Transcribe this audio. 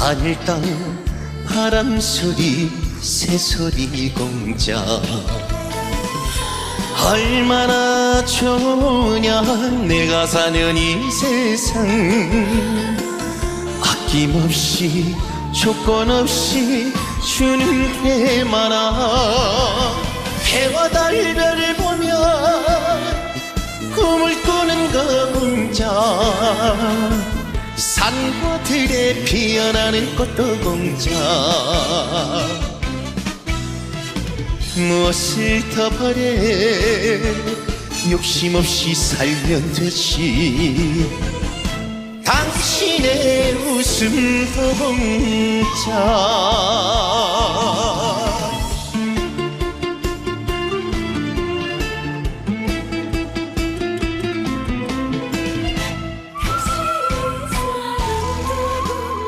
하늘 땅 바람 소리 새소리 공자. 얼마나 좋으냐 내가 사는 이 세상. 아낌없이 조건 없이 주는 게 많아 해와 달별을 보며 꿈을 꾸는 거 공자 산과 들에 피어나는 꽃도 공자 무엇을 더 바래 욕심 없이 살면 되지. 당신의 웃음도 공짜